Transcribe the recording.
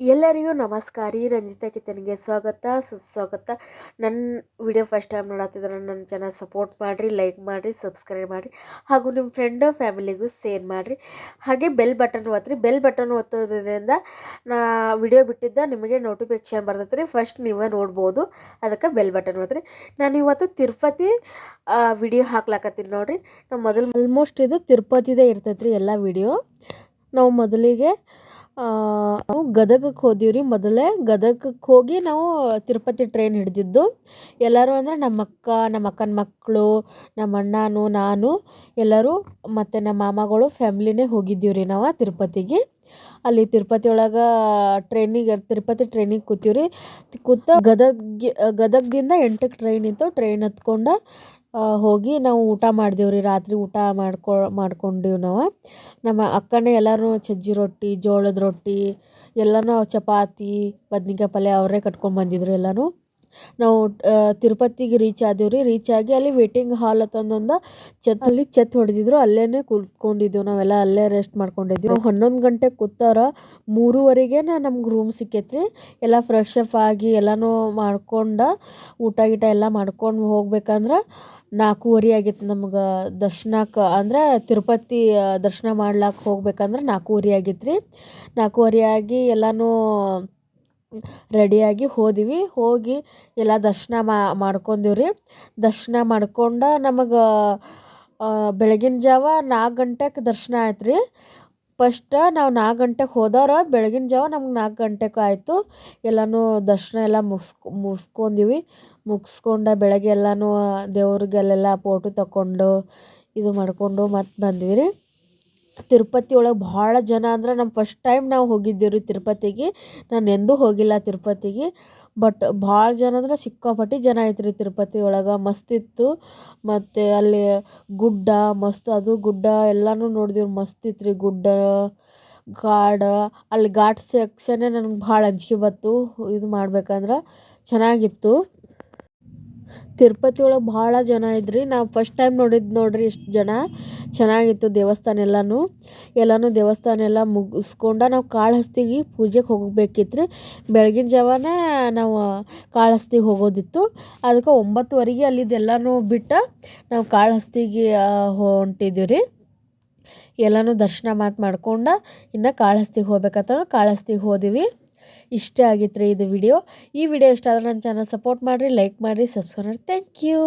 ಎಲ್ಲರಿಗೂ ನಮಸ್ಕಾರ. ರೀ ರಂಜಿತಾ ಕಿಚನ್ಗೆ ಸ್ವಾಗತ, ಸುಸ್ವಾಗತ. ನನ್ನ ವಿಡಿಯೋ ಫಸ್ಟ್ ಟೈಮ್ ನೋಡತ್ತಿದ್ರೆ ನನ್ನ ಚಾನಲ್ ಸಪೋರ್ಟ್ ಮಾಡಿರಿ, ಲೈಕ್ ಮಾಡಿರಿ, ಸಬ್ಸ್ಕ್ರೈಬ್ ಮಾಡಿರಿ ಹಾಗೂ ನಿಮ್ಮ ಫ್ರೆಂಡ್ ಫ್ಯಾಮಿಲಿಗೂ ಶೇರ್ ಮಾಡಿರಿ. ಹಾಗೆ ಬೆಲ್ ಬಟನ್ ಒತ್ತಿರಿ ಬೆಲ್ ಬಟನ್ ಒತ್ತೋದ್ರಿಂದ ನಾ ವಿಡಿಯೋ ಬಿಟ್ಟಿದ್ದ ನಿಮಗೆ ನೋಟಿಫಿಕೇಶನ್ ಬರ್ತೈತೆ ಫಸ್ಟ್ ನೀವೇ ನೋಡ್ಬೋದು. ಅದಕ್ಕೆ ಬೆಲ್ ಬಟನ್ ಒತ್ತಿರಿ ನಾನು ಇವತ್ತು ತಿರುಪತಿ ವಿಡಿಯೋ ಹಾಕ್ಲಾಕತ್ತೀನಿ ನೋಡಿರಿ. ನಾವು ಮೊದಲು ಆಲ್ಮೋಸ್ಟ್ ಇದು ತಿರುಪತಿದೇ ಇರ್ತೈತೆ ರೀ ಎಲ್ಲ ವಿಡಿಯೋ. ನಾವು ಮೊದಲಿಗೆ ನಾವು ಗದಗಕ್ಕೆ ಹೋದೀವಿ ರೀ ಮೊದಲೇ. ಗದಗಕ್ಕೆ ಹೋಗಿ ನಾವು ತಿರುಪತಿ ಟ್ರೈನ್ ಹಿಡಿದಿದ್ದು. ಎಲ್ಲರೂ ಅಂದರೆ ನಮ್ಮ ಅಕ್ಕ, ನಮ್ಮ ಅಕ್ಕನ ಮಕ್ಕಳು ನಮ್ಮ ಅಣ್ಣಾನು, ನಾನು ಎಲ್ಲರೂ ಮತ್ತು ನಮ್ಮ ಮಾಮಗಳು ಫ್ಯಾಮ್ಲಿನೇ ಹೋಗಿದ್ದೀವಿ ರೀ ನಾವು ತಿರುಪತಿಗೆ. ಅಲ್ಲಿ ತಿರುಪತಿ ಒಳಗೆ ಟ್ರೈನಿಗೆ ತಿರುಪತಿ ಟ್ರೈನಿಗೆ ಕೂತೀವಿ ರೀ. ಕೂತ ಗದಗ ಗದಗದಿಂದ ಎಂಟಕ್ಕೆ ಟ್ರೈನ್ ಇತ್ತು. ಟ್ರೈನ್ ಹತ್ಕೊಂಡು ಹೋಗಿ ನಾವು ಊಟ ಮಾಡಿದೆವು ರೀ. ರಾತ್ರಿ ಊಟ ಮಾಡ್ಕೊ, ಮಾಡ್ಕೊಂಡೀವಿ ನಾವು. ನಮ್ಮ ಅಕ್ಕನೇ ಎಲ್ಲರೂ ಸಜ್ಜಿ ರೊಟ್ಟಿ, ಜೋಳದ ರೊಟ್ಟಿ ಎಲ್ಲನೂ ಚಪಾತಿ, ಬದ್ನಿಕಾಯಿ ಪಲ್ಯ ಅವರೇ ಕಟ್ಕೊಂಡು ಬಂದಿದ್ರು ಎಲ್ಲನೂ. ನಾವು ತಿರುಪತಿಗೆ ರೀಚ್ ಆದೇವು ರೀ. ರೀಚ್ ಆಗಿ ಅಲ್ಲಿ ವೇಟಿಂಗ್ ಹಾಲ್ ಅಂತಂದು ಛತ್ ಅಲ್ಲಿ ಛತ್ ಹೊಡೆದಿದ್ರು. ಅಲ್ಲೇ ಕುತ್ಕೊಂಡಿದ್ದೆವು ನಾವೆಲ್ಲ. ಅಲ್ಲೇ ರೆಸ್ಟ್ ಮಾಡ್ಕೊಂಡಿದ್ವಿ ನಾವು ಹನ್ನೊಂದು ಗಂಟೆ ಕೂತಾರ. ಮೂರುವರೆಗೆ ನಮ್ಗೆ ರೂಮ್ ಸಿಕ್ಕೈತ್ರಿ ಎಲ್ಲ ಫ್ರೆಶ್ ಅಪ್ ಆಗಿ ಎಲ್ಲನೂ ಮಾಡ್ಕೊಂಡು ಊಟ ಗೀಟ ಎಲ್ಲ ಮಾಡ್ಕೊಂಡು ಹೋಗ್ಬೇಕಂದ್ರೆ ನಾಲ್ಕೂವರೆ ಆಗಿತ್ತು ನಮ್ಗೆ ದರ್ಶನಕ್ಕೆ ಅಂದ್ರೆ ತಿರುಪತಿ ದರ್ಶನ ಮಾಡ್ಲಾಕ ಹೋಗ್ಬೇಕಂದ್ರೆ ನಾಲ್ಕೂವರೆ ಆಗಿತ್ತು ರೀ. ನಾಲ್ಕೂವರೆ ಆಗಿ ಎಲ್ಲನೂ ರೆಡಿಯಾಗಿ ಹೋದಿವಿ. ಹೋಗಿ ಎಲ್ಲ ದರ್ಶನ ಮಾಡ್ಕೊಂಡಿವಿ ರೀ ದರ್ಶನ ಮಾಡ್ಕೊಂಡು ನಮಗೆ ಬೆಳಗಿನ ಜಾವ ನಾಲ್ಕು ಗಂಟೆಗೆ ದರ್ಶನ ಆಯ್ತು ರೀ ಫಸ್ಟ್ ನಾವು ನಾಲ್ಕು ಗಂಟೆಗೆ ಹೋದವ್ರು, ಬೆಳಗಿನ ಜಾವ ನಮ್ಗೆ ನಾಲ್ಕು ಗಂಟೆಗೆ ಆಯಿತು. ಎಲ್ಲನೂ ದರ್ಶನ ಎಲ್ಲ ಮುಗಿಸ್ಕೊ ಮುಗಿಸ್ಕೊಂಡಿವಿ ಮುಗಿಸ್ಕೊಂಡ ಬೆಳಗ್ಗೆ ಎಲ್ಲನೂ ದೇವ್ರಿಗೆಲ್ಲೆಲ್ಲ ಫೋಟೋ ತಗೊಂಡು ಇದು ಮಾಡಿಕೊಂಡು ಮತ್ತೆ ಬಂದ್ವಿ ರೀ ತಿರುಪತಿ ಒಳಗೆ ಭಾಳ ಜನ ಅಂದ್ರೆ ನಮ್ಮ ಫಸ್ಟ್ ಟೈಮ್ ನಾವು ಹೋಗಿದ್ದೀವಿ ರೀ ತಿರುಪತಿಗೆ. ನಾನು ಎಂದೂ ಹೋಗಿಲ್ಲ ತಿರುಪತಿಗೆ. ಬಟ್ ಭಾಳ ಜನ ಅಂದ್ರೆ ಸಿಕ್ಕಾಪಟ್ಟೆ ಜನ ಐತೆ ತಿರುಪತಿ ಒಳಗೆ ಮಸ್ತಿತ್ತು ಮತ್ತು ಅಲ್ಲಿ ಗುಡ್ಡ, ಮಸ್ತ್ ಅದು ಗುಡ್ಡ ಎಲ್ಲನೂ ನೋಡಿದೆವು. ಮಸ್ತ್ ಇತ್ತು ರೀ ಗುಡ್ಡ, ಗಾಡ. ಅಲ್ಲಿ ಘಾಟ್ ಸೆಕ್ಷನ್ನೇ ನನಗೆ ಭಾಳ ಅಂಜಿಕೆ ಬಂತು. ಇದು ಮಾಡ್ಬೇಕಂದ್ರೆ ಚೆನ್ನಾಗಿತ್ತು. ತಿರುಪತಿ ಒಳಗೆ ಭಾಳ ಜನ ಇದ್ರಿ. ನಾವು ಫಸ್ಟ್ ಟೈಮ್ ನೋಡಿದ್ದು ನೋಡ್ರಿ ಇಷ್ಟು ಜನ. ಚೆನ್ನಾಗಿತ್ತು ದೇವಸ್ಥಾನ ಎಲ್ಲನೂ. ಎಲ್ಲನೂ ದೇವಸ್ಥಾನ ಎಲ್ಲ ಮುಗಿಸ್ಕೊಂಡ ನಾವು ಕಾಳಹಸ್ತಿಗೆ ಪೂಜೆಗೆ ಹೋಗಬೇಕಿತ್ತು ರೀ ಬೆಳಗಿನ ಜಾವನೇ ನಾವು ಕಾಳಹಸ್ತಿಗೆ ಹೋಗೋದಿತ್ತು. ಅದಕ್ಕೆ ಒಂಬತ್ತುವರೆಗೆ ಅಲ್ಲಿದ್ದೆಲ್ಲನೂ ಬಿಟ್ಟು ನಾವು ಕಾಳಹಸ್ತಿಗೆ ಹೊಂಟಿದ್ದೀವಿ ರೀ ಎಲ್ಲನೂ ದರ್ಶನ ಮಾತು ಮಾಡ್ಕೊಂಡು ಇನ್ನು ಕಾಳಹಸ್ತಿಗೆ ಹೋಗ್ಬೇಕಂತ ಕಾಳಹಸ್ತಿಗೆ ಹೋದಿವಿ. ಇಷ್ಟೇ ಆಗಿತ್ತು ರೀ ಇದು ವಿಡಿಯೋ ಈ ವಿಡಿಯೋ ಇಷ್ಟ ಆದರೆ ನನ್ನ ಚಾನಲ್ ಸಪೋರ್ಟ್ ಮಾಡಿರಿ ಲೈಕ್ ಮಾಡಿರಿ ಸಬ್ಸ್ಕ್ರೈಬ್ ಮಾಡಿ ಥ್ಯಾಂಕ್ ಯು